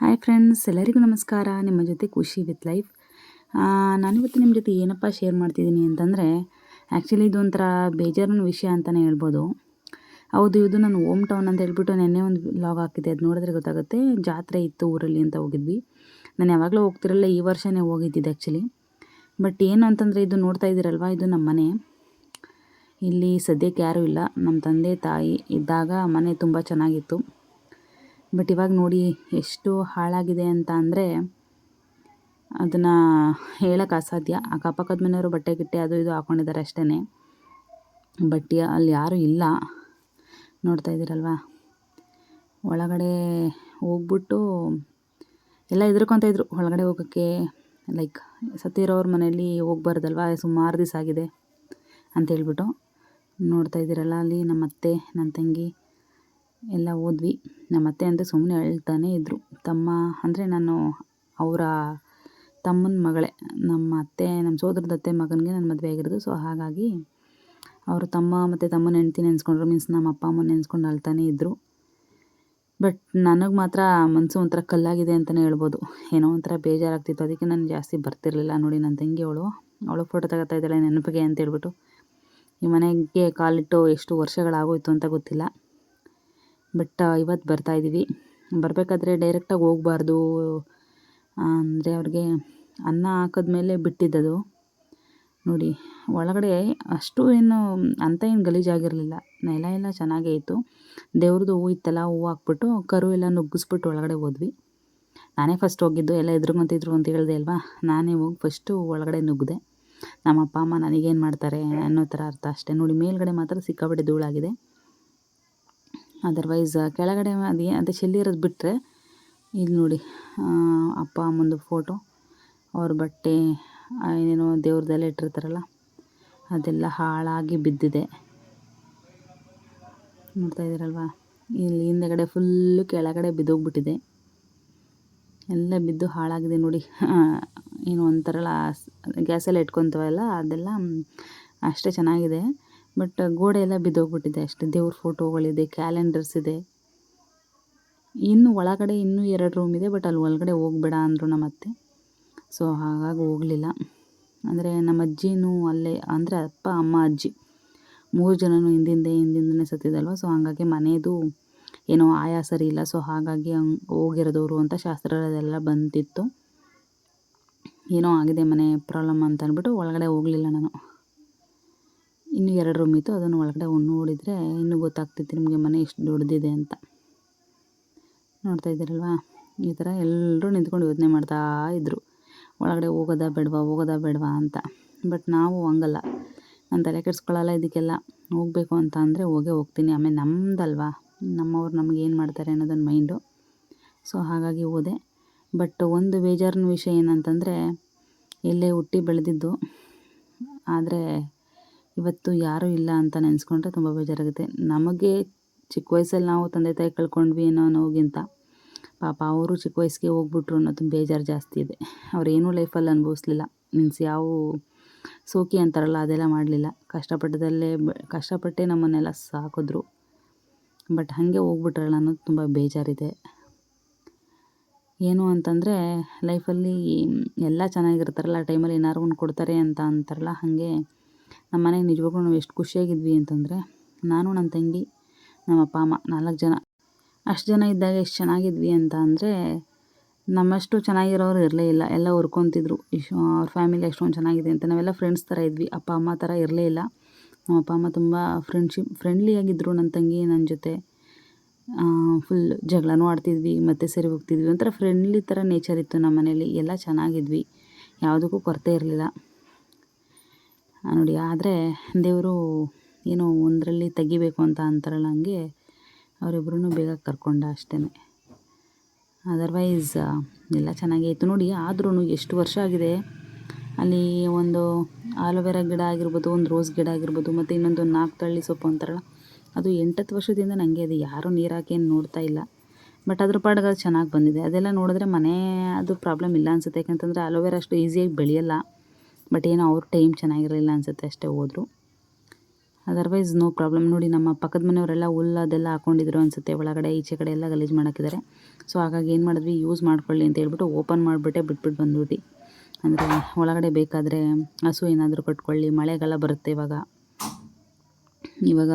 Hi friends ಎಲ್ಲರಿಗೂ ನಮಸ್ಕಾರ. ನಿಮ್ಮ ಜೊತೆ ಖುಷಿ ವಿತ್ ಲೈಫ್ ನಾನಿವತ್ತು ನಿಮ್ಮ ಜೊತೆ ಏನಪ್ಪ ಶೇರ್ ಮಾಡ್ತಿದ್ದೀನಿ ಅಂತಂದರೆ ಆ್ಯಕ್ಚುಲಿ ಇದೊಂಥರ ಬೇಜಾರಿನ ವಿಷಯ ಅಂತಲೇ ಹೇಳ್ಬೋದು. ಹೌದು, ಇದು ನಾನು ಓಮ್ ಟೌನ್ ಅಂತ ಹೇಳ್ಬಿಟ್ಟು ನೆನ್ನೆ ಒಂದು ಲಾಗ್ ಹಾಕಿದ್ದೆ. ಅದು ನೋಡಿದ್ರೆ ಗೊತ್ತಾಗುತ್ತೆ, ಜಾತ್ರೆ ಇತ್ತು ಊರಲ್ಲಿ ಅಂತ ಹೋಗಿದ್ವಿ. ನಾನು ಯಾವಾಗಲೂ ಹೋಗ್ತಿರಲ್ಲ, ಈ ವರ್ಷವೇ ಹೋಗಿದ್ದಿದ್ದು ಆ್ಯಕ್ಚುಲಿ ಬಟ್ ಏನು ಅಂತಂದರೆ, ಇದು ನೋಡ್ತಾ ಇದ್ದೀರಲ್ವ, ಇದು ನಮ್ಮ ಮನೆ. ಇಲ್ಲಿ ಸದ್ಯಕ್ಕೆ ಯಾರೂ ಇಲ್ಲ. ನಮ್ಮ ತಂದೆ, ತಾಯಿ ಇದ್ದಾಗ ಮನೆ ತುಂಬ ಚೆನ್ನಾಗಿತ್ತು. ಬಟ್ ಇವಾಗ ನೋಡಿ ಎಷ್ಟು ಹಾಳಾಗಿದೆ ಅಂತ ಅಂದರೆ ಅದನ್ನು ಹೇಳೋಕ್ಕೆ ಅಸಾಧ್ಯ. ಅಕ್ಕಪಕ್ಕದ ಮನೆಯವರು ಬಟ್ಟೆ ಗಿಟ್ಟೆ ಅದು ಇದು ಹಾಕ್ಕೊಂಡಿದ್ದಾರೆ ಅಷ್ಟೇ ಬಟ್ಟೆ ಅಲ್ಲಿ ಯಾರೂ ಇಲ್ಲ. ನೋಡ್ತಾ ಇದ್ದೀರಲ್ವ? ಒಳಗಡೆ ಹೋಗ್ಬಿಟ್ಟು ಎಲ್ಲ ಹೆದ್ರ್ಕೊತ ಇದ್ರು. ಒಳಗಡೆ ಹೋಗೋಕ್ಕೆ ಲೈಕ್ ಸತ್ತಿರೋರ ಮನೆಯಲ್ಲಿ ಹೋಗ್ಬಾರ್ದಲ್ವ ಸುಮಾರು ದಿವಸ ಆಗಿದೆ ಅಂತೇಳ್ಬಿಟ್ಟು ನೋಡ್ತಾ ಇದ್ದೀರಲ್ಲ ಅಲ್ಲಿ ನಮ್ಮ ಅತ್ತೆ ನನ್ನ ತಂಗಿ. ಎಲ್ಲ ಹೋದ್ವಿ ನಮ್ಮ ಅತ್ತೆ ಅಂದರೆ ಸುಮ್ಮನೆ ಅಳ್ತಾನೇ ಇದ್ದರು ತಮ್ಮ ಅಂದರೆ ನಾನು ಅವರ ತಮ್ಮನ ಮಗಳೇ. ನಮ್ಮ ಅತ್ತೆ, ನಮ್ಮ ಸೋದರದ ಅತ್ತೆ ಮಗನಿಗೆ ನನ್ನ ಮದುವೆ ಆಗಿರೋದು. ಸೊ ಹಾಗಾಗಿ ಅವರು ತಮ್ಮ ಮತ್ತು ತಮ್ಮನ ಹೆಂಡ್ತಿ ನೆನೆಸ್ಕೊಂಡ್ರು. ಮೀನ್ಸ್ ನಮ್ಮ ಅಪ್ಪ ಅಮ್ಮನ ನೆನೆಸ್ಕೊಂಡು ಅಳ್ತಾನೆ ಇದ್ದರು ಬಟ್ ನನಗೆ ಮಾತ್ರ ಮನಸ್ಸು ಒಂಥರ ಕಲ್ಲಾಗಿದೆ ಅಂತಲೇ ಹೇಳ್ಬೋದು. ಏನೋ ಒಂಥರ ಬೇಜಾರಾಗ್ತಿತ್ತು. ಅದಕ್ಕೆ ನಾನು ಜಾಸ್ತಿ ಬರ್ತಿರಲಿಲ್ಲ. ನೋಡಿ ನನ್ನ ತಂಗಿ ಅವಳು ಅವಳು ಫೋಟೋ ತಗೋತಾ ಇದ್ದಾಳೆ ನೆನಪಿಗೆ ಅಂತ ಹೇಳ್ಬಿಟ್ಟು. ಈ ಮನೆಗೆ ಕಾಲಿಟ್ಟು ಎಷ್ಟು ವರ್ಷಗಳಾಗೋಯ್ತು ಅಂತ ಗೊತ್ತಿಲ್ಲ. ಬಟ್ ಇವತ್ತು ಬರ್ತಾಯಿದ್ದೀವಿ ಬರಬೇಕಾದ್ರೆ ಡೈರೆಕ್ಟಾಗಿ ಹೋಗ್ಬಾರ್ದು. ಅಂದರೆ ಅವ್ರಿಗೆ ಅನ್ನ ಹಾಕಿದ್ಮೇಲೆ ಬಿಟ್ಟಿದ್ದದು. ನೋಡಿ, ಒಳಗಡೆ ಅಷ್ಟು ಏನು, ಅಂತ ಏನು ಗಲೀಜಾಗಿರಲಿಲ್ಲ ನೆಲ ಎಲ್ಲ ಚೆನ್ನಾಗೇ ಇತ್ತು. ದೇವ್ರದ್ದು ಹೂವು ಇತ್ತಲ್ಲ ಹೂವು ಹಾಕ್ಬಿಟ್ಟು ಕರು ಎಲ್ಲ ನುಗ್ಗಿಸ್ಬಿಟ್ಟು ಒಳಗಡೆ ಹೋದ್ವಿ. ನಾನೇ ಫಸ್ಟ್ ಹೋಗಿದ್ದು, ಎಲ್ಲ ಎದುರುಗೊಂತಿದ್ರು ಅಂತ ಹೇಳಿದೆ ಅಲ್ವಾ? ನಾನೇ ಹೋಗಿ ಫಸ್ಟು ಒಳಗಡೆ ನುಗ್ಗಿದೆ ನಮ್ಮ ಅಪ್ಪ, ಅಮ್ಮ ನನಗೇನು ಮಾಡ್ತಾರೆ ಅನ್ನೋ ಥರ ಅರ್ಥ ಅಷ್ಟೇ. ನೋಡಿ, ಮೇಲ್ಗಡೆ ಮಾತ್ರ ಸಿಕ್ಕಾಪಟ್ಟೆ ಧೂಳಾಗಿದೆ. ಅದರ್ವೈಸ್ ಕೆಳಗಡೆ ಅದು, ಅದೇ ಚೆಲ್ಲಿರೋದು ಬಿಟ್ಟರೆ ಇಲ್ಲಿ ನೋಡಿ ಅಪ್ಪ ಅಮ್ಮಂದು ಫೋಟೋ ಅವ್ರ ಬಟ್ಟೆ ಏನೇನೋ ದೇವ್ರದ್ದೆಲ್ಲ ಇಟ್ಟಿರ್ತಾರಲ್ಲ, ಅದೆಲ್ಲ ಹಾಳಾಗಿ ಬಿದ್ದಿದೆ. ನೋಡ್ತಾ ಇದ್ದೀರಲ್ವ? ಇಲ್ಲಿ ಹಿಂದೆಗಡೆ ಫುಲ್ಲು ಕೆಳಗಡೆ ಬಿದ್ದೋಗ್ಬಿಟ್ಟಿದೆ. ಎಲ್ಲ ಬಿದ್ದು ಹಾಳಾಗಿದೆ ನೋಡಿ. ಏನು ಒಂಥರಲ್ಲ ಗ್ಯಾಸಲ್ಲಿ ಇಟ್ಕೊತವಲ್ಲ, ಅದೆಲ್ಲ ಅಷ್ಟೇ ಚೆನ್ನಾಗಿದೆ. ಬಟ್ ಗೋಡೆ ಎಲ್ಲ ಬಿದ್ದೋಗ್ಬಿಟ್ಟಿದೆ ಅಷ್ಟೇ. ದೇವ್ರ ಫೋಟೋಗಳಿದೆ ಕ್ಯಾಲೆಂಡರ್ಸ್ ಇದೆ. ಇನ್ನು ಒಳಗಡೆ ಇನ್ನೂ ಎರಡು ರೂಮ್ ಇದೆ ಬಟ್ ಅಲ್ಲಿ ಒಳಗಡೆ ಹೋಗ್ಬೇಡ ಅಂದರು ನಮ್ಮ ಅತ್ತೆ. ಸೊ ಹಾಗಾಗಿ ಹೋಗಲಿಲ್ಲ. ಅಂದರೆ ನಮ್ಮ ಅಜ್ಜಿನೂ ಅಲ್ಲೇ, ಅಂದರೆ ಅಪ್ಪ, ಅಮ್ಮ, ಅಜ್ಜಿ ಮೂರು ಜನನೂ ಹಿಂದಿಂದೆ ಹಿಂದಿಂದನೇ ಸತ್ತಿದಲ್ವ ಸೊ ಹಾಗಾಗಿ ಮನೆಯದು ಏನೋ ಆಯಾ ಸರಿ ಇಲ್ಲ. ಸೊ ಹಾಗಾಗಿ ಹಂಗೆ ಹೋಗಿರೋದವರು ಅಂತ ಶಾಸ್ತ್ರಗಳೆಲ್ಲ ಬಂದಿತ್ತು. ಏನೋ ಆಗಿದೆ ಮನೆ ಪ್ರಾಬ್ಲಮ್ ಅಂತ ಅಂದ್ಬಿಟ್ಟು ಒಳಗಡೆ ಹೋಗಲಿಲ್ಲ ನಾನು. ಇನ್ನೂ ಎರಡು ರೂಮ್ ಇತ್ತು. ಅದನ್ನು ಒಳಗಡೆ ನೋಡಿದರೆ ಇನ್ನೂ ಗೊತ್ತಾಗ್ತಿತ್ತು ನಿಮಗೆ ಮನೆ ಎಷ್ಟು ದೊಡ್ಡದಿದೆ ಅಂತ. ನೋಡ್ತಾ ಇದ್ದೀರಲ್ವಾ? ಈ ಥರ ಎಲ್ಲರೂ ನಿಂತ್ಕೊಂಡು ಯೋಚನೆ ಮಾಡ್ತಾ ಇದ್ದರು ಒಳಗಡೆ ಹೋಗೋದಾ ಬೇಡವಾ ಹೋಗೋದಾ ಬೇಡವಾ ಅಂತ. ಬಟ್ ನಾವು ಹಂಗಲ್ಲ. ನಾನು ತಲೆ ಕೆಡಿಸ್ಕೊಳ್ಳಲ್ಲ ಇದಕ್ಕೆಲ್ಲ. ಹೋಗಬೇಕು ಅಂತ ಅಂದರೆ ಹೋಗೇ ಹೋಗ್ತೀನಿ. ಆಮೇಲೆ ನಮ್ಮದಲ್ವಾ ನಮ್ಮವ್ರು ನಮಗೆ ಏನು ಮಾಡ್ತಾರೆ ಅನ್ನೋದನ್ನ ಮೈಂಡು ಸೊ ಹಾಗಾಗಿ ಹೋದೆ. ಬಟ್ ಒಂದು ಬೇಜಾರಿನ ವಿಷಯ ಏನಂತಂದರೆ, ಎಲ್ಲೇ ಹುಟ್ಟಿ ಬೆಳೆದಿದ್ದು. ಆದರೆ ಇವತ್ತು ಯಾರೂ ಇಲ್ಲ ಅಂತ ನೆನೆಸ್ಕೊಂಡ್ರೆ ತುಂಬ ಬೇಜಾರಾಗುತ್ತೆ. ನಮಗೆ ಚಿಕ್ಕ ವಯಸ್ಸಲ್ಲಿ ನಾವು ತಂದೆ ತಾಯಿ ಕಳ್ಕೊಂಡ್ವಿ ಅನ್ನೋ ನೋವಿಗಿಂತ ಪಾಪ ಅವರು ಚಿಕ್ಕ ವಯಸ್ಸಿಗೆ ಹೋಗ್ಬಿಟ್ರು ಅನ್ನೋದು ಬೇಜಾರು ಜಾಸ್ತಿ ಇದೆ. ಅವರೇನೂ ಲೈಫಲ್ಲಿ ಅನುಭವಿಸ್ಲಿಲ್ಲ. ಮೀನ್ಸ್ ಯಾವ ಸೋಕಿ ಅಂತಾರಲ್ಲ, ಅದೆಲ್ಲ ಮಾಡಲಿಲ್ಲ. ಕಷ್ಟಪಟ್ಟದಲ್ಲೇ ಕಷ್ಟಪಟ್ಟೆ ನಮ್ಮನ್ನೆಲ್ಲ ಸಾಕಿದ್ರು. ಬಟ್ ಹಾಗೆ ಹೋಗ್ಬಿಟ್ರಲ್ಲ ಅನ್ನೋದು ತುಂಬ ಬೇಜಾರಿದೆ. ಏನು ಅಂತಂದರೆ ಲೈಫಲ್ಲಿ ಎಲ್ಲ ಚೆನ್ನಾಗಿರ್ತಾರಲ್ಲ, ಆ ಟೈಮಲ್ಲಿ ಏನಾದ್ರು ಒಂದು ಕೊಡ್ತಾರೆ ಅಂತ ಅಂತಾರಲ್ಲ, ಹಾಗೆ ನಮ್ಮ ಮನೆಗೆ ನಿಜವಾಗ್ಲೂ ನಾವು ಎಷ್ಟು ಖುಷಿಯಾಗಿದ್ವಿ ಅಂತಂದರೆ, ನಾನು, ನನ್ನ ತಂಗಿ, ನಮ್ಮ ಅಪ್ಪ, ಅಮ್ಮ ನಾಲ್ಕು ಜನ. ಅಷ್ಟು ಜನ ಇದ್ದಾಗ ಎಷ್ಟು ಚೆನ್ನಾಗಿದ್ವಿ ಅಂತ ಅಂದರೆ, ನಮ್ಮಷ್ಟು ಚೆನ್ನಾಗಿರೋರು ಇರಲೇ ಇಲ್ಲ. ಎಲ್ಲ ಹುರ್ಕೊತಿದ್ರು ಇಶ್ ಅವ್ರ ಫ್ಯಾಮಿಲಿ ಎಷ್ಟೊಂದು ಚೆನ್ನಾಗಿದೆ ಅಂತ. ನಾವೆಲ್ಲ ಫ್ರೆಂಡ್ಸ್ ಥರ ಇದ್ವಿ. ಅಪ್ಪ, ಅಮ್ಮ ಥರ ಇರಲೇ ಇಲ್ಲ. ನಮ್ಮ ಅಪ್ಪ, ಅಮ್ಮ ತುಂಬ ಫ್ರೆಂಡ್ಶಿಪ್ ಫ್ರೆಂಡ್ಲಿಯಾಗಿದ್ದರು ನನ್ನ ತಂಗಿ, ನನ್ನ ಜೊತೆ. ಫುಲ್ ಜಗಳನೂ ಆಡ್ತಿದ್ವಿ, ಮತ್ತು ಸರಿ ಹೋಗ್ತಿದ್ವಿ. ಒಂಥರ ಫ್ರೆಂಡ್ಲಿ ಥರ ನೇಚರ್ ಇತ್ತು ನಮ್ಮ ಮನೇಲಿ ಎಲ್ಲ ಚೆನ್ನಾಗಿದ್ವಿ. ಯಾವುದಕ್ಕೂ ಕೊರತೆ ಇರಲಿಲ್ಲ. ನೋಡಿ, ಆದರೆ ದೇವರು ಏನೋ ಒಂದರಲ್ಲಿ ತೆಗಿಬೇಕು ಅಂತ ಅಂತಾರಲ್ಲ ಹಂಗೆ ಅವರಿಬ್ರೂ ಬೇಗ ಕರ್ಕೊಂಡ ಅಷ್ಟೇ ಅದರ್ವೈಸ್ ಎಲ್ಲ ಚೆನ್ನಾಗೇ ಇತ್ತು ನೋಡಿ ಆದ್ರೂ ಎಷ್ಟು ವರ್ಷ ಆಗಿದೆ, ಅಲ್ಲಿ ಒಂದು ಆಲೋವೆರಾ ಗಿಡ ಆಗಿರ್ಬೋದು, ಒಂದು ರೋಸ್ ಗಿಡ ಆಗಿರ್ಬೋದು, ಮತ್ತು ಇನ್ನೊಂದು ನಾಲ್ಕು ತಳ್ಳಿ ಸೊಪ್ಪು ಅಂತಾರಲ್ಲ, ಅದು ಎಂಟತ್ತು ವರ್ಷದಿಂದ ನನಗೆ ಅದು ಯಾರು ನೀರು ಹಾಕಿ ನೋಡ್ತಾ ಇಲ್ಲ. ಬಟ್ ಅದ್ರ ಪಾಡ್ಗೆ ಅದು ಚೆನ್ನಾಗಿ ಬಂದಿದೆ. ಅದೆಲ್ಲ ನೋಡಿದ್ರೆ ಮನೆ ಅದು ಪ್ರಾಬ್ಲಮ್ ಇಲ್ಲ ಅನಿಸುತ್ತೆ. ಯಾಕಂತಂದರೆ ಅಲೋವೆರಾ ಅಷ್ಟು ಈಸಿಯಾಗಿ ಬೆಳೆಯಲ್ಲ. ಬಟ್ ಏನೋ ಅವ್ರ ಟೈಮ್ ಚೆನ್ನಾಗಿರಲಿಲ್ಲ ಅನಿಸುತ್ತೆ ಅಷ್ಟೇ ಹೋದರು. ಅದರ್ವೈಸ್ ನೋ ಪ್ರಾಬ್ಲಮ್ ನೋಡಿ ನಮ್ಮ ಪಕ್ಕದ ಮನೆಯವರೆಲ್ಲ ಹುಲ್ಲು ಅದೆಲ್ಲ ಹಾಕೊಂಡಿದ್ರು ಅನಿಸುತ್ತೆ. ಒಳಗಡೆ, ಈಚೆ ಕಡೆ ಎಲ್ಲ ಗಲೀಜು ಮಾಡೋಕ್ಕಿದ್ದಾರೆ. ಸೊ ಹಾಗಾಗಿ ಏನು ಮಾಡಿದ್ವಿ? ಯೂಸ್ ಮಾಡ್ಕೊಳ್ಳಿ ಅಂತ ಹೇಳ್ಬಿಟ್ಟು ಓಪನ್ ಮಾಡಿಬಿಟ್ಟೆ, ಬಿಟ್ಬಿಟ್ಟು ಬಂದ್ಬಿಟ್ಟು ಅಂದರೆ ಒಳಗಡೆ ಬೇಕಾದರೆ ಹಸು ಏನಾದರೂ ಕಟ್ಕೊಳ್ಳಿ. ಮಳೆಗಾಲ ಬರುತ್ತೆ ಇವಾಗ. ಇವಾಗ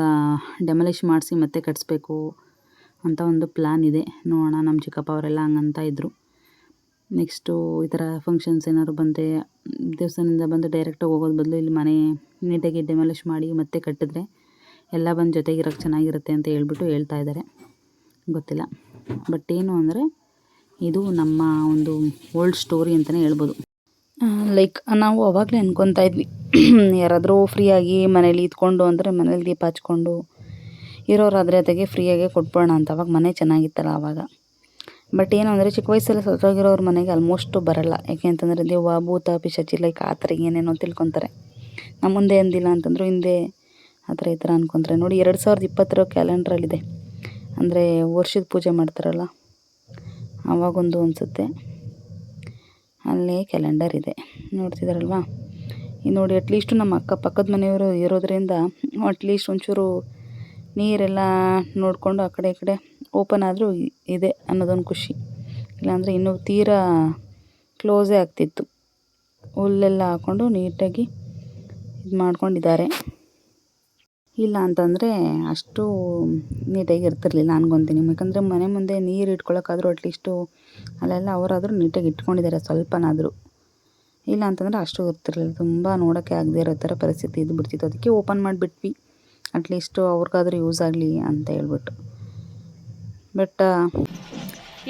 ಡೆಮಲಿಷ್ ಮಾಡಿಸಿ ಮತ್ತೆ ಕಟ್ಸ್ಬೇಕು ಅಂತ ಒಂದು ಪ್ಲ್ಯಾನ್ ಇದೆ. ನೋಡೋಣ ನಮ್ಮ ಚಿಕ್ಕಪ್ಪ ಅವರೆಲ್ಲ ಹಂಗಂತ ಇದ್ದರು ನೆಕ್ಸ್ಟು ಈ ಥರ ಫಂಕ್ಷನ್ಸ್ ಏನಾದ್ರು ಬಂದರೆ, ದೇವಸ್ಥಾನದಿಂದ ಬಂದು ಡೈರೆಕ್ಟಾಗಿ ಹೋಗೋದು ಬದಲು ಇಲ್ಲಿ ಮನೆ ನೀಟಾಗಿ ಡೆಮಾಲಿಷ್ ಮಾಡಿ ಮತ್ತೆ ಕಟ್ಟಿದ್ರೆ ಎಲ್ಲ ಬಂದು ಜೊತೆಗಿರೋಕ್ಕೆ ಚೆನ್ನಾಗಿರುತ್ತೆ ಅಂತ ಹೇಳ್ಬಿಟ್ಟು ಹೇಳ್ತಾ ಇದ್ದಾರೆ ಗೊತ್ತಿಲ್ಲ. ಬಟ್ ಏನು ಅಂದರೆ, ಇದು ನಮ್ಮ ಒಂದು ಓಲ್ಡ್ ಸ್ಟೋರಿ ಅಂತಲೇ ಹೇಳ್ಬೋದು. ಲೈಕ್ ನಾವು ಅವಾಗಲೇ ಅಂದ್ಕೊತಾ ಇದ್ವಿ. ಯಾರಾದರೂ ಫ್ರೀಯಾಗಿ ಮನೇಲಿ ಇದ್ಕೊಂಡು ಅಂದರೆ ಮನೇಲಿ ದೀಪ ಹಚ್ಕೊಂಡು ಇರೋರಾದರೆ ಅದಕ್ಕೆ ಫ್ರೀಯಾಗೆ ಕೊಟ್ಬೋಣ ಅಂತ. ಅವಾಗ ಮನೆ ಚೆನ್ನಾಗಿತ್ತಲ್ಲ ಆವಾಗ ಬಟ್ ಏನು ಅಂದರೆ ಚಿಕ್ಕ ವಯಸ್ಸಲ್ಲಿ ಸತ್ತೋಗಿರೋರ ಮನೆಗೆ ಆಲ್ಮೋಸ್ಟು ಬರಲ್ಲ. ಯಾಕೆ ಅಂತಂದರೆ ದೆವ್ವ, ಭೂತ, ಪಿಶಾಚಿ ಲೈಕ್ ಆ ಥರ ಏನೇನೋ ತಿಳ್ಕೊತಾರೆ. ನಮ್ಮ ಮುಂದೆ ಅಂದಿಲ್ಲ ಅಂತಂದರೂ ಹಿಂದೆ ಆ ಥರ ಈ ಥರ ಅಂದ್ಕೊಂತಾರೆ ನೋಡಿ, ಎರಡು ಸಾವಿರದ ಇಪ್ಪತ್ತರ ಕ್ಯಾಲೆಂಡ್ರಲ್ಲಿದೆ. ಅಂದರೆ ವರ್ಷದ ಪೂಜೆ ಮಾಡ್ತಾರಲ್ಲ, ಆವಾಗೊಂದು ಅನಿಸುತ್ತೆ. ಅಲ್ಲೇ ಕ್ಯಾಲೆಂಡರ್ ಇದೆ. ನೋಡ್ತಿದ್ದಾರಲ್ವಾ ನೋಡಿ ಅಟ್ಲೀಸ್ಟು ನಮ್ಮ ಅಕ್ಕ ಪಕ್ಕದ ಮನೆಯವರು ಇರೋದರಿಂದ ಅಟ್ಲೀಸ್ಟ್ ಒಂಚೂರು ನೀರೆಲ್ಲ ನೋಡಿಕೊಂಡು ಆ ಕಡೆ ಈ ಕಡೆ ಓಪನ್ ಆದರೂ ಇದೆ ಅನ್ನೋದೊಂದು ಖುಷಿ. ಇಲ್ಲಾಂದರೆ ಇನ್ನೂ ತೀರಾ ಕ್ಲೋಸೇ ಆಗ್ತಿತ್ತು. ಹುಲ್ಲೆಲ್ಲ ಹಾಕ್ಕೊಂಡು ನೀಟಾಗಿ ಇದು ಮಾಡ್ಕೊಂಡಿದ್ದಾರೆ. ಇಲ್ಲ ಅಂತಂದರೆ ಅಷ್ಟು ನೀಟಾಗಿ ಇರ್ತಿರ್ಲಿಲ್ಲ ಅನ್ಕೊತೀನಿ. ಯಾಕಂದರೆ ಮನೆ ಮುಂದೆ ನೀರು ಇಟ್ಕೊಳ್ಳೋಕ್ಕಾದ್ರೂ ಅಟ್ಲೀಸ್ಟು ಅಲ್ಲೆಲ್ಲ ಅವರಾದರೂ ನೀಟಾಗಿ ಇಟ್ಕೊಂಡಿದ್ದಾರೆ ಸ್ವಲ್ಪನಾದರೂ. ಇಲ್ಲ ಅಂತಂದರೆ ಅಷ್ಟು ಇರ್ತಿರಲಿಲ್ಲ. ತುಂಬ ನೋಡೋಕ್ಕೆ ಆಗದೆ ಇರೋ ಥರ ಪರಿಸ್ಥಿತಿ ಇದು ಬಿಡ್ತಿತ್ತು ಅದಕ್ಕೆ ಓಪನ್ ಮಾಡಿಬಿಟ್ವಿ. ಅಟ್ಲೀಸ್ಟು ಅವ್ರಿಗಾದ್ರೂ ಯೂಸ್ ಆಗಲಿ ಅಂತ ಹೇಳ್ಬಿಟ್ಟು. ಬಟ್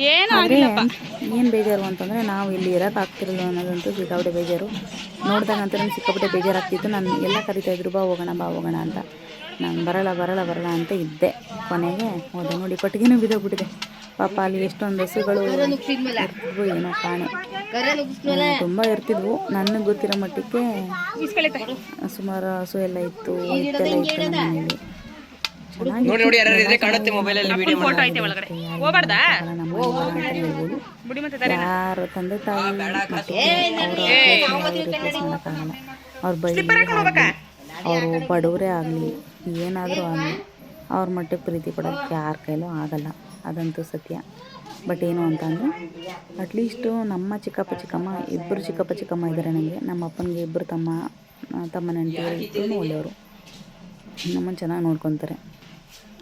ಏನು ಬೇಜಾರು ಅಂತಂದರೆ ನಾವು ಇಲ್ಲಿ ಇರೋಕೆ ಆಗ್ತಿರಲಿಲ್ಲ ಅನ್ನೋದಂತೂ ಸಿಕ್ಕಾಪಟ್ಟೆ ಬೇಜಾರು. ನೋಡಿದಾಗ ಅಂತ ನಮ್ಗೆ ಸಿಕ್ಕಾಪಟ್ಟೆ ಬೇಜಾರಾಗ್ತಿತ್ತು. ನಾನು ಎಲ್ಲ ಕರಿತಾಯಿದ್ರು ಬಾ ಹೋಗೋಣ ಬಾ ಹೋಗೋಣ ಅಂತ. ನಾನು ಬರಲ್ಲ ಬರಲ್ಲ ಬರಲ್ಲ ಅಂತ ಇದ್ದೆ. ಕೊನೆಗೆ ಹೋದೆ ನೋಡಿ ಕೊಟ್ಟಿಗೆನೂ ಬಿದ್ದೋಗ್ಬಿಟ್ಟಿದೆ. ಪಾಪ ಅಲ್ಲಿ ಎಷ್ಟೊಂದು ಹಸುಗಳು ಇರ್ತಿದ್ವು ಏನೋ ಕಾಣೆ. ತುಂಬ ಇರ್ತಿದ್ವು. ನನಗೆ ಗೊತ್ತಿರೋ ಮಟ್ಟಕ್ಕೆ ಸುಮಾರು ಹಸು ಎಲ್ಲ ಇತ್ತು ಇತ್ತೆಲ್ಲ ಇತ್ತು ನಮ್ಮ ನೋಡಿ ನೋಡಿ ಯಾರು ಕಾಣುತ್ತೆ ವಿಡಿಯೋ ಫೋಟೋ ಐತೆ ಒಳಗಡೆ ಹೋಗ್ಬಾರ್ದಾ? ತಂದೆ ತಾಯಿ ಅವ್ರ ಬೈ ಅವರು ಬಡವರೇ ಆಗಲಿ ಏನಾದರೂ ಆಗಲಿ. ಅವ್ರ ಮಟ್ಟಿಗೆ ಪ್ರೀತಿ ಕೊಡೋಕ್ಕೆ ಯಾರ ಕೈಲೂ ಆಗಲ್ಲ. ಅದಂತೂ ಸತ್ಯ. ಬಟ್ ಏನು ಅಂತಂದರೆ ಅಟ್ಲೀಸ್ಟು ನಮ್ಮ ಚಿಕ್ಕಪ್ಪ ಚಿಕ್ಕಮ್ಮ ಇಬ್ಬರು ಚಿಕ್ಕಪ್ಪ ಚಿಕ್ಕಮ್ಮ ಇದ್ದಾರೆ ನನಗೆ ನಮ್ಮ ಅಪ್ಪನಿಗೆ ಇಬ್ಬರು ತಮ್ಮ ತಮ್ಮ ನೆಂಟರು ಇಬ್ಬರೂ ಒಳ್ಳೆಯವರು ನಮ್ಮನ್ನು ಚೆನ್ನಾಗಿ ನೋಡ್ಕೊತಾರೆ.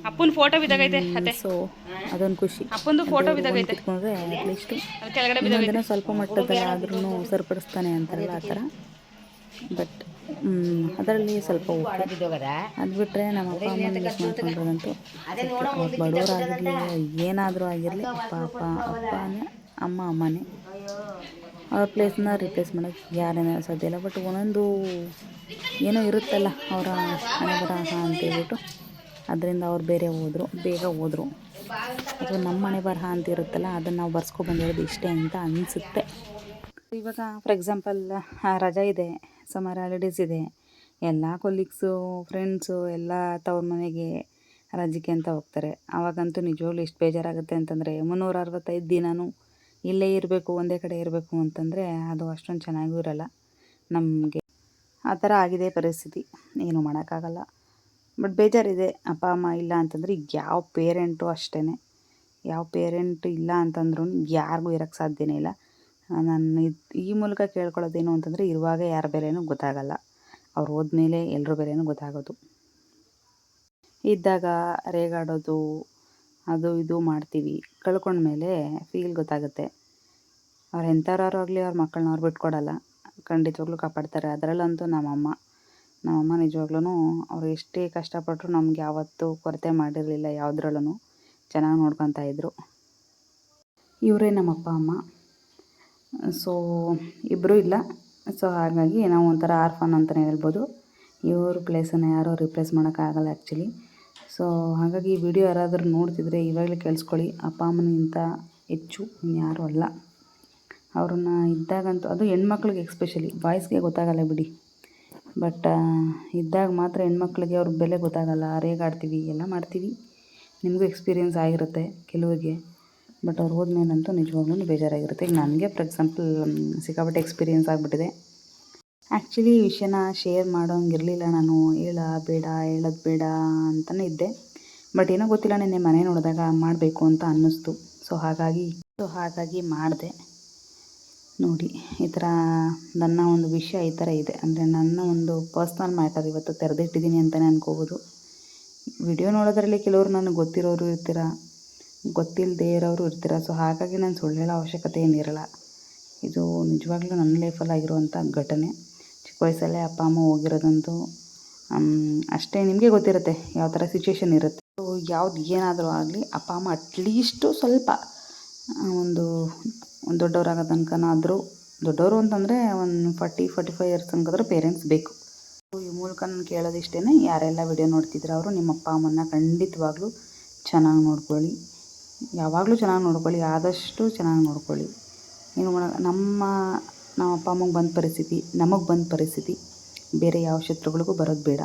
ಅಪ್ಪನ ಫೋಟೋ ಬಿದ್ದಾಗೈತೆ ಅದೇ ಸೊ ಅದೊಂದು ಖುಷಿ. ಅಪ್ಪಂದು ಫೋಟೋ ಬಿದ್ದಾಗೈತೆ. ಇಟ್ಕೊಂಡ್ರೆ ಅಟ್ಲೀಸ್ಟು ಕೆಳಗಡೆ ಸ್ವಲ್ಪ ಮಟ್ಟದಲ್ಲಿ ಆದ್ರೂ ಸರಿಪಡಿಸ್ತಾನೆ ಅಂತಾರಲ್ಲ ಆ ಥರ. ಬಟ್ ಅದರಲ್ಲಿ ಸ್ವಲ್ಪ ಅದು ಬಿಟ್ಟರೆ ನಮ್ಮ ಅಪ್ಪ ಅಮ್ಮನ ಯೂಸ್ ಮಾಡ್ಕೊಂಡ್ರಂತೂ ಬಡವರಾಗಿರಲಿ ಏನಾದರೂ ಆಗಿರಲಿ ಅಪ್ಪ ಅಪ್ಪ ಅಪ್ಪನೇ ಅಮ್ಮ ಅಮ್ಮನೇ. ಅವ್ರ ಪ್ಲೇಸ್ನ ರಿಪ್ಲೇಸ್ ಮಾಡೋಕ್ಕೆ ಯಾರೇನೋ ಸಾಧ್ಯ ಇಲ್ಲ. ಬಟ್ ಒಂದೊಂದು ಏನೋ ಇರುತ್ತಲ್ಲ ಅವರ ಹಣೆ ಬರಹ ಅಂತೇಳ್ಬಿಟ್ಟು ಅದರಿಂದ ಅವ್ರು ಬೇರೆ ಹೋದರು ಬೇಗ ಹೋದರು. ಅಥವಾ ನಮ್ಮ ಮನೆ ಬರಹ ಅಂತ ಇರುತ್ತಲ್ಲ ಅದನ್ನು ನಾವು ಬರ್ಸ್ಕೊಬಂದಿರೋದು ಇಷ್ಟೇ ಅಂತ ಅನಿಸುತ್ತೆ. ಇವಾಗ ಫಾರ್ ಎಕ್ಸಾಂಪಲ್ ರಜಾ ಇದೆ. ಸಮ್ಮರ್ ಹಾಲಿಡೇಸ್ ಇದೆ. ಎಲ್ಲ ಕೊಲೀಗ್ಸು ಫ್ರೆಂಡ್ಸು ಎಲ್ಲ ತವ್ರ ಮನೆಗೆ ರಜಕ್ಕೆ ಅಂತ ಹೋಗ್ತಾರೆ. ಆವಾಗಂತೂ ನಿಜವಾಗ್ಲೂ ಎಷ್ಟು ಬೇಜಾರಾಗುತ್ತೆ ಅಂತಂದರೆ ಮುನ್ನೂರ ಅರವತ್ತೈದು ದಿನವೂ ಇಲ್ಲೇ ಇರಬೇಕು, ಒಂದೇ ಕಡೆ ಇರಬೇಕು ಅಂತಂದರೆ ಅದು ಅಷ್ಟೊಂದು ಚೆನ್ನಾಗೂ ಇರಲ್ಲ ನಮಗೆ. ಆ ಥರ ಆಗಿದೆ ಪರಿಸ್ಥಿತಿ. ಏನೂ ಮಾಡೋಕ್ಕಾಗಲ್ಲ. ಬಟ್ ಬೇಜಾರಿದೆ. ಅಪ್ಪ, ಅಮ್ಮ ಇಲ್ಲ ಅಂತಂದರೆ ಯಾವ ಪೇರೆಂಟು ಅಷ್ಟೇ ಯಾವ ಪೇರೆಂಟ್ ಇಲ್ಲ ಅಂತಂದ್ರೂ ಯಾರಿಗೂ ಇರೋಕ್ಕೆ ಸಾಧ್ಯನೇ ಇಲ್ಲ. ನಾನು ಈ ಮೂಲಕ ಕೇಳ್ಕೊಳ್ಳೋದೇನು ಅಂತಂದರೆ ಇರುವಾಗ ಯಾರ ಬೆಲೆನೂ ಗೊತ್ತಾಗಲ್ಲ. ಅವ್ರು ಹೋದ್ಮೇಲೆ ಎಲ್ಲರ ಬೆಲೆನೂ ಗೊತ್ತಾಗೋದು. ಇದ್ದಾಗ ರೇಗಾಡೋದು, ಅದು ಇದು ಮಾಡ್ತೀವಿ. ಕಳ್ಕೊಂಡ್ಮೇಲೆ ಫೀಲ್ ಗೊತ್ತಾಗುತ್ತೆ. ಅವ್ರು ಎಂಥವ್ರಾರು ಆಗಲಿ ಅವ್ರ ಮಕ್ಕಳನ್ನ ಅವ್ರು ಬಿಟ್ಕೊಡಲ್ಲ. ಖಂಡಿತವಾಗ್ಲೂ ಕಾಪಾಡ್ತಾರೆ. ಅದರಲ್ಲಂತೂ ನಮ್ಮಮ್ಮ. ನಮ್ಮಮ್ಮ ನಿಜವಾಗ್ಲೂ ಅವ್ರು ಎಷ್ಟೇ ಕಷ್ಟಪಟ್ಟರು ನಮ್ಗೆ ಯಾವತ್ತೂ ಕೊರತೆ ಮಾಡಿರಲಿಲ್ಲ ಯಾವುದ್ರಲ್ಲೂ ಚೆನ್ನಾಗಿ ನೋಡ್ಕೊತಾ ಇದ್ದರು ಇವರೇ ನಮ್ಮ ಅಪ್ಪ ಅಮ್ಮ. ಸೊ ಇಬ್ಬರೂ ಇಲ್ಲ. ಸೊ ಹಾಗಾಗಿ ನಾವು ಒಂಥರ ಆರ್ಫನ್ ಅಂತಲೇ ಹೇಳ್ಬೋದು. ಇವ್ರ ಪ್ಲೇಸನ್ನು ಯಾರೂ ರಿಪ್ಲೇಸ್ ಮಾಡೋಕ್ಕಾಗಲ್ಲ ಆ್ಯಕ್ಚುಲಿ ಸೊ ಹಾಗಾಗಿ ಈ ವಿಡಿಯೋ ಯಾರಾದರೂ ನೋಡ್ತಿದ್ರೆ ಇವಾಗಲೇ ಕೇಳಿಸ್ಕೊಳ್ಳಿ. ಅಪ್ಪ, ಅಮ್ಮನಿಗಿಂತ ಹೆಚ್ಚು ಇನ್ಯಾರೂ ಅಲ್ಲ. ಅವ್ರನ್ನ ಇದ್ದಾಗಂತೂ ಅದು ಹೆಣ್ಮಕ್ಳಿಗೆ ಎಕ್ಸ್ಪೆಷಲಿ ಬಾಯ್ಸ್ಗೆ ಗೊತ್ತಾಗಲ್ಲ ಬಿಡಿ. ಬಟ್ ಇದ್ದಾಗ ಮಾತ್ರ ಹೆಣ್ಮಕ್ಳಿಗೆ ಅವ್ರ ಬೆಲೆ ಗೊತ್ತಾಗಲ್ಲ. ರೇಗಾಡ್ತೀವಿ ಎಲ್ಲ ಮಾಡ್ತೀವಿ. ನಿಮಗೂ ಎಕ್ಸ್ಪೀರಿಯೆನ್ಸ್ ಆಗಿರುತ್ತೆ ಕೆಲವರಿಗೆ. ಬಟ್ ಅವ್ರು ಹೋದ್ಮೇಲಂತೂ ನಿಜವಾಗ್ಲೂ ಬೇಜಾರಾಗಿರುತ್ತೆ. ಈಗ ನನಗೆ ಫಾರ್ ಎಕ್ಸಾಂಪಲ್ ಸಿಕ್ಕಾಪಟ್ಟೆ ಎಕ್ಸ್ಪೀರಿಯೆನ್ಸ್ ಆಗಿಬಿಟ್ಟಿದೆ. ಆ್ಯಕ್ಚುಲಿ ಈ ವಿಷಯನ ಶೇರ್ ಮಾಡೋಂಗಿರಲಿಲ್ಲ. ನಾನು ಹೇಳ, ಬೇಡ, ಹೇಳೋದು ಬೇಡ ಅಂತಲೇ ಇದ್ದೆ. ಬಟ್ ಏನೋ ಗೊತ್ತಿಲ್ಲ, ನಿನ್ನೆ ಮನೆ ನೋಡಿದಾಗ ಮಾಡಬೇಕು ಅಂತ ಅನ್ನಿಸ್ತು. ಸೊ ಹಾಗಾಗಿ ಸೊ ಹಾಗಾಗಿ ಮಾಡಿದೆ. ನೋಡಿ, ಈ ಥರ ನನ್ನ ಒಂದು ವಿಷಯ ಈ ಥರ ಇದೆ. ಅಂದರೆ ನನ್ನ ಒಂದು ಪರ್ಸ್ನಲ್ ಮ್ಯಾಟರ್ ಇವತ್ತು ತೆರೆದಿಟ್ಟಿದ್ದೀನಿ ಅಂತಲೇ ಅನ್ಕೋಬೋದು. ವಿಡಿಯೋ ನೋಡೋದ್ರಲ್ಲಿ ಕೆಲವರು ನನಗೆ ಗೊತ್ತಿರೋರು ಇರ್ತೀರ? ಗೊತ್ತಿಲ್ಲದೇ ಇರೋರು ಇರ್ತೀರ. ಸೊ ಹಾಗಾಗಿ ನಾನು ಸುಳ್ಳು ಹೇಳೋ ಅವಶ್ಯಕತೆ ಏನಿರಲ್ಲ. ಇದು ನಿಜವಾಗ್ಲೂ ನನ್ನ ಲೈಫಲ್ಲಿ ಆಗಿರುವಂಥ ಘಟನೆ. ಚಿಕ್ಕ ವಯಸ್ಸಲ್ಲೇ ಅಪ್ಪ, ಅಮ್ಮ ಹೋಗಿರೋದಂತೂ ಅಷ್ಟೇ. ನಿಮಗೆ ಗೊತ್ತಿರುತ್ತೆ ಯಾವ ಥರ ಸಿಚುವೇಷನ್ ಇರುತ್ತೆ. ಸೊ ಯಾವ್ದು ಏನಾದರೂ ಆಗಲಿ ಅಪ್ಪ, ಅಮ್ಮ ಅಟ್ಲೀಸ್ಟು ಸ್ವಲ್ಪ ಒಂದು ಒಂದು ದೊಡ್ಡವರಾಗೋ ತನಕನಾದರೂ, ದೊಡ್ಡವರು ಅಂತಂದರೆ ಒಂದು ಫಾರ್ಟಿ ಫಾರ್ಟಿ ಫೈವ್ ಇಯರ್ಸ್ ತನಕಾದ್ರೂ ಪೇರೆಂಟ್ಸ್ ಬೇಕು. ಸೊ ಈ ಮೂಲಕ ನಾನು ಕೇಳೋದಿಷ್ಟೇ ಯಾರೆಲ್ಲ ವಿಡಿಯೋ ನೋಡ್ತಿದ್ರೆ ಅವರು, ನಿಮ್ಮ ಅಪ್ಪ, ಅಮ್ಮನ್ನ ಖಂಡಿತವಾಗ್ಲೂ ಚೆನ್ನಾಗಿ ನೋಡ್ಕೊಳ್ಳಿ. ಯಾವಾಗಲೂ ಚೆನ್ನಾಗಿ ನೋಡ್ಕೊಳ್ಳಿ, ಆದಷ್ಟು ಚೆನ್ನಾಗಿ ನೋಡ್ಕೊಳ್ಳಿ. ಏನು ನಮ್ಮ ನಮ್ಮ ಅಪ್ಪ ಅಮ್ಮಗೆ ಬಂದ ಪರಿಸ್ಥಿತಿ, ನಮಗೆ ಬಂದ ಪರಿಸ್ಥಿತಿ ಬೇರೆ ಯಾವ ಶತ್ರುಗಳಿಗೂ ಬರೋದು ಬೇಡ.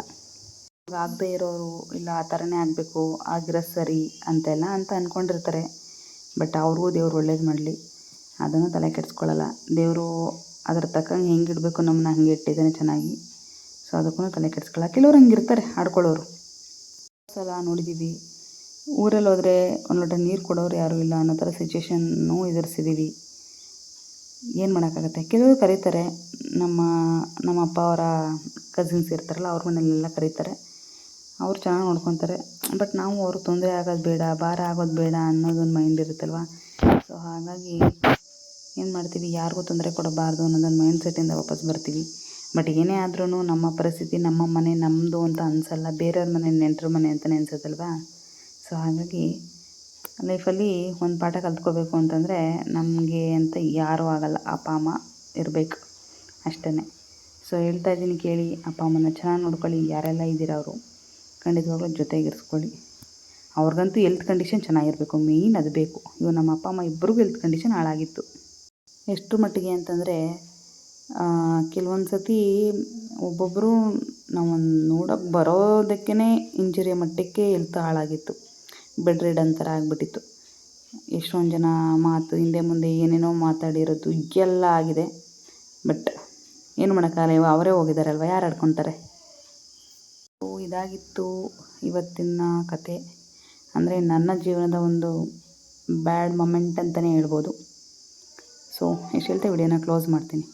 ಆಗದೇ ಇರೋರು ಇಲ್ಲ ಆ ಥರನೇ ಆಗಬೇಕು ಆಗಿರೋ ಸರಿ ಅಂತೆಲ್ಲ ಅಂತ ಅಂದ್ಕೊಂಡಿರ್ತಾರೆ ಬಟ್ ಅವ್ರಿಗೂ ದೇವ್ರು ಒಳ್ಳೇದು ಮಾಡಲಿ. ಅದನ್ನು ತಲೆ ಕೆಡಿಸ್ಕೊಳ್ಳಲ್ಲ ದೇವರು ಅದ್ರ ತಕ್ಕಂಗೆ ಹೆಂಗೆ ಇಡಬೇಕು ನಮ್ಮನ್ನ ಹಂಗೆ ಇಟ್ಟಿದ್ದಾನೆ ಚೆನ್ನಾಗಿ. ಸೊ ಅದಕ್ಕೂ ತಲೆ ಕೆಡಿಸ್ಕೊಳ್ಳಲ್ಲ ಕೆಲವ್ರು ಹಂಗಿರ್ತಾರೆ, ಆಡ್ಕೊಳ್ಳೋರು. ಸಲ ನೋಡಿದ್ದೀವಿ ಊರಲ್ಲಿ ಹೋದರೆ ಒಂದು ಲೋಟ ನೀರು ಕೊಡೋರು ಯಾರೂ ಇಲ್ಲ ಅನ್ನೋ ಥರ ಸಿಚುವೇಶನ್ನೂ ಎದುರಿಸಿದ್ದೀವಿ ಏನು ಮಾಡೋಕ್ಕಾಗತ್ತೆ? ಕೆಲವರು ಕರೀತಾರೆ. ನಮ್ಮ ನಮ್ಮ ಅಪ್ಪ ಅವರ ಕಸಿನ್ಸ್ ಇರ್ತಾರಲ್ಲ, ಅವ್ರ ಮನೆಯಲ್ಲೆಲ್ಲ ಕರೀತಾರೆ. ಅವರು ಚೆನ್ನಾಗಿ ನೋಡ್ಕೊತಾರೆ. ಬಟ್ ನಾವು ಅವ್ರಿಗೆ ತೊಂದರೆ ಆಗೋದು ಬೇಡ, ಭಾರ ಆಗೋದು ಬೇಡ ಅನ್ನೋದೊಂದು ಮೈಂಡ್ ಇರುತ್ತಲ್ವ? ಸೊ ಹಾಗಾಗಿ ಏನು ಮಾಡ್ತೀವಿ? ಯಾರಿಗೂ ತೊಂದರೆ ಕೊಡಬಾರ್ದು ಅನ್ನೋದೊಂದು ಮೈಂಡ್ ಸೆಟ್ಟಿಂದ ವಾಪಸ್ ಬರ್ತೀವಿ. ಬಟ್ ಏನೇ ಆದ್ರೂ ನಮ್ಮ ಪರಿಸ್ಥಿತಿ, ನಮ್ಮ ಮನೆ ನಮ್ಮದು ಅಂತ ಅನಿಸಲ್ಲ. ಬೇರೆಯವ್ರ ಮನೆ ನೆಂಟರ ಮನೆ ಅಂತಲೇ ಅನ್ಸುತ್ತಲ್ವಾ? ಸೊ ಹಾಗಾಗಿ ಲೈಫಲ್ಲಿ ಒಂದು ಪಾಠ ಕಲ್ತ್ಕೋಬೇಕು ಅಂತಂದರೆ ನಮಗೆ ಅಂತ ಯಾರೂ ಆಗಲ್ಲ. ಅಪ್ಪ, ಅಮ್ಮ ಇರಬೇಕು ಅಷ್ಟೇ ಸೊ ಹೇಳ್ತಾ ಇದ್ದೀನಿ ಕೇಳಿ, ಅಪ್ಪ, ಅಮ್ಮನ ಚೆನ್ನಾಗಿ ನೋಡ್ಕೊಳ್ಳಿ. ಯಾರೆಲ್ಲ ಇದ್ದೀರ ಅವರು? ಖಂಡಿತವಾಗ್ಲೂ ಜೊತೆಗಿರಿಸ್ಕೊಳ್ಳಿ. ಅವ್ರಿಗಂತೂ ಹೆಲ್ತ್ ಕಂಡೀಷನ್ ಚೆನ್ನಾಗಿರಬೇಕು. ಮೇಯ್ನ್ ಅದು ಬೇಕು. ಇವು ನಮ್ಮ ಅಪ್ಪ, ಅಮ್ಮ ಇಬ್ಬರಿಗೂ ಹೆಲ್ತ್ ಕಂಡೀಷನ್ ಹಾಳಾಗಿತ್ತು. ಎಷ್ಟು ಮಟ್ಟಿಗೆ ಅಂತಂದರೆ ಕೆಲವೊಂದು ಸತಿ ಒಬ್ಬೊಬ್ಬರು ನಾವು ನೋಡೋಕ್ಕೆ ಬರೋದಕ್ಕೇ ಇಂಜುರಿ ಮಟ್ಟಕ್ಕೆ ಹೆಲ್ತ್ ಹಾಳಾಗಿತ್ತು. ಬೆಡ್ ರಿಡನ್ ಥರ ಆಗಿಬಿಟ್ಟಿತ್ತು. ಎಷ್ಟೊಂದು ಜನ ಮಾತು ಹಿಂದೆ ಮುಂದೆ ಏನೇನೋ ಮಾತಾಡಿರೋದು ಎಲ್ಲ ಆಗಿದೆ. ಬಟ್ ಏನು ಮಾಡೋಕ್ಕಾಗಲ್ಲ ಅವರೇ ಹೋಗಿದ್ದಾರಲ್ವ ಯಾರು ಆಡ್ಕೊತಾರೆ? ಇದಾಗಿತ್ತು ಇವತ್ತಿನ ಕತೆ. ಅಂದರೆ ನನ್ನ ಜೀವನದ ಒಂದು ಬ್ಯಾಡ್ ಮೊಮೆಂಟ್ ಅಂತಲೇ ಹೇಳ್ಬೋದು. ಸೊ ಇಷ್ಟು ಹೇಳ್ತಾ ವಿಡಿಯೋನ ಕ್ಲೋಸ್ ಮಾಡ್ತೀನಿ.